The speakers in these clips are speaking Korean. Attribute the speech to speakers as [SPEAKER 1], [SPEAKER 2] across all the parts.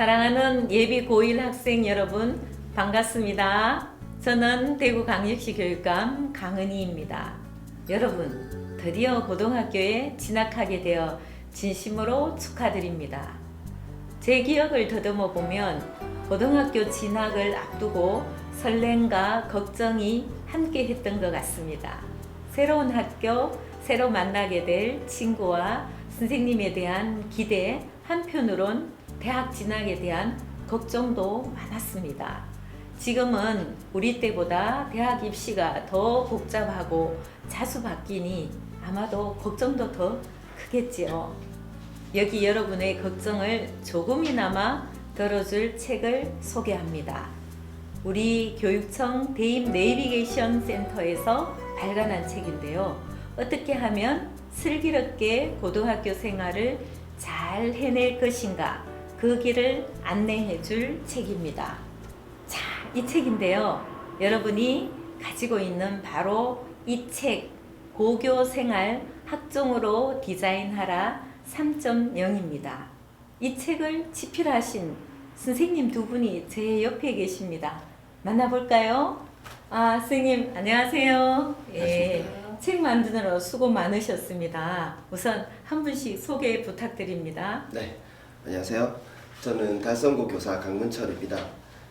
[SPEAKER 1] 사랑하는 예비 고1 학생 여러분 반갑습니다. 저는 대구 강육시 교육감 강은희입니다. 여러분 드디어 고등학교에 진학하게 되어 진심으로 축하드립니다. 제 기억을 더듬어 보면 고등학교 진학을 앞두고 설렘과 걱정이 함께 했던 것 같습니다. 새로운 학교, 새로 만나게 될 친구와 선생님에 대한 기대, 한편으론 대학 진학에 대한 걱정도 많았습니다. 지금은 우리 때보다 대학 입시가 더 복잡하고 자주 바뀌니 아마도 걱정도 더 크겠지요. 여기 여러분의 걱정을 조금이나마 덜어줄 책을 소개합니다. 우리 교육청 대입 내비게이션 센터에서 발간한 책인데요. 어떻게 하면 슬기롭게 고등학교 생활을 잘 해낼 것인가 그 길을 안내해 줄 책입니다. 자, 이 책인데요. 여러분이 가지고 있는 바로 이 책, 고교 생활 학종으로 디자인하라 3.0입니다. 이 책을 집필하신 선생님 두 분이 제 옆에 계십니다. 만나볼까요? 아, 선생님, 안녕하세요. 예, 책 만드느라 수고 많으셨습니다. 우선 한 분씩 소개 부탁드립니다.
[SPEAKER 2] 네, 안녕하세요. 저는 달성고 교사 강문철입니다.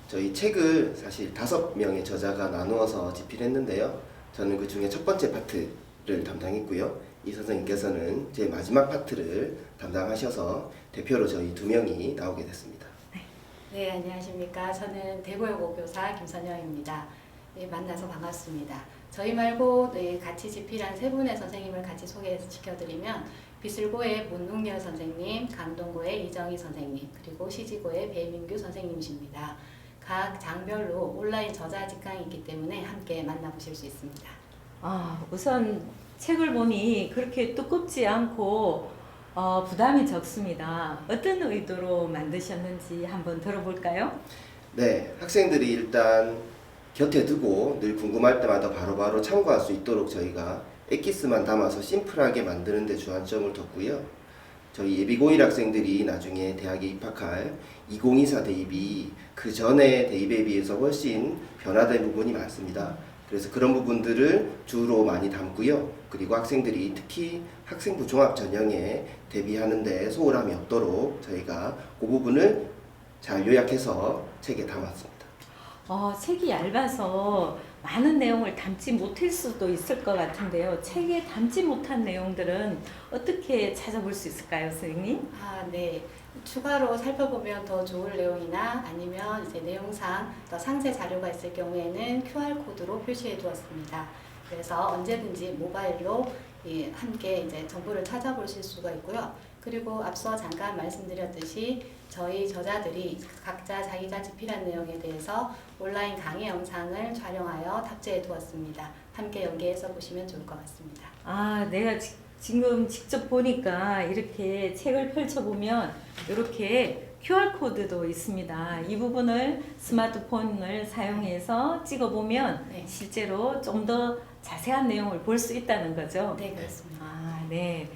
[SPEAKER 2] 저희 책을 사실 다섯 명의 저자가 나누어서 집필했는데요. 저는 그 중에 첫 번째 파트를 담당했고요. 이 선생님께서는 제 마지막 파트를 담당하셔서 대표로 저희 두 명이 나오게 됐습니다.
[SPEAKER 3] 네, 안녕하십니까. 저는 대구여고 교사 김선영입니다. 네, 만나서 반갑습니다. 저희 말고 네, 같이 집필한 세 분의 선생님을 같이 소개시켜드리면 비슬고의 문웅열 선생님, 강동고의 이정희 선생님, 그리고 시지고의 배민규 선생님이십니다. 각 장별로 온라인 저자 직강이 있기 때문에 함께 만나보실 수 있습니다.
[SPEAKER 1] 아, 우선 책을 보니 그렇게 두껍지 않고 어, 부담이 적습니다. 어떤 의도로 만드셨는지 한번 들어볼까요?
[SPEAKER 2] 네, 학생들이 일단 곁에 두고 늘 궁금할 때마다 바로바로 참고할 수 있도록 저희가 엑기스만 담아서 심플하게 만드는 데 주안점을 뒀고요. 저희 예비 고1 학생들이 나중에 대학에 입학할 2024 대입이 그 전에 대입에 비해서 훨씬 변화된 부분이 많습니다. 그래서 그런 부분들을 주로 많이 담고요. 그리고 학생들이 특히 학생부 종합 전형에 대비하는데 소홀함이 없도록 저희가 그 부분을 잘 요약해서 책에 담았습니다.
[SPEAKER 1] 어, 책이 얇아서 많은 내용을 담지 못할 수도 있을 것 같은데요. 책에 담지 못한 내용들은 어떻게 찾아볼 수 있을까요, 선생님?
[SPEAKER 3] 아, 네. 추가로 살펴보면 더 좋을 내용이나 아니면 이제 내용상 더 상세 자료가 있을 경우에는 QR코드로 표시해 두었습니다. 그래서 언제든지 모바일로 이 함께 이제 정보를 찾아보실 수가 있고요. 그리고 앞서 잠깐 말씀드렸듯이 저희 저자들이 각자 자기가 집필한 내용에 대해서 온라인 강의 영상을 촬영하여 탑재해 두었습니다. 함께 연계해서 보시면 좋을 것 같습니다.
[SPEAKER 1] 아, 내가 지, 지금 직접 보니까 이렇게 책을 펼쳐보면 이렇게 QR코드도 있습니다. 이 부분을 스마트폰을 사용해서 찍어보면
[SPEAKER 3] 네.
[SPEAKER 1] 실제로 좀 더 자세한 내용을 볼 수 있다는 거죠.
[SPEAKER 3] 네, 그렇습니다.
[SPEAKER 1] 아, 네.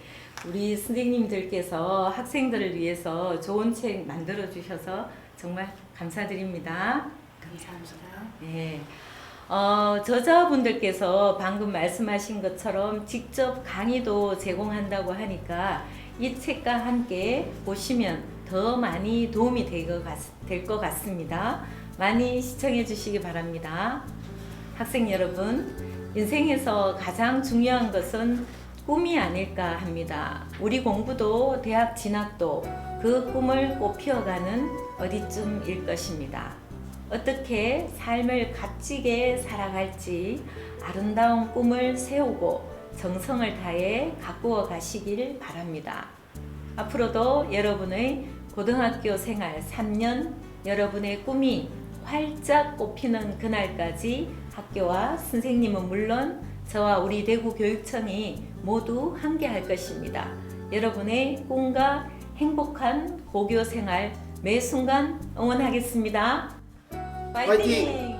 [SPEAKER 1] 우리 선생님들께서 학생들을 위해서 좋은 책 만들어 주셔서 정말 감사드립니다.
[SPEAKER 3] 감사합니다.
[SPEAKER 1] 네. 어, 저자분들께서 방금 말씀하신 것처럼 직접 강의도 제공한다고 하니까 이 책과 함께 보시면 더 많이 도움이 될 것 같습니다. 많이 시청해 주시기 바랍니다. 학생 여러분, 인생에서 가장 중요한 것은 꿈이 아닐까 합니다. 우리 공부도 대학 진학도 그 꿈을 꽃피워가는 어디쯤일 것입니다. 어떻게 삶을 값지게 살아갈지 아름다운 꿈을 세우고 정성을 다해 가꾸어 가시길 바랍니다. 앞으로도 여러분의 고등학교 생활 3년 여러분의 꿈이 활짝 꽃피는 그날까지 학교와 선생님은 물론 저와 우리 대구 교육청이 모두 함께 할 것입니다. 여러분의 꿈과 행복한 고교 생활 매 순간 응원하겠습니다. 파이팅!
[SPEAKER 2] 파이팅!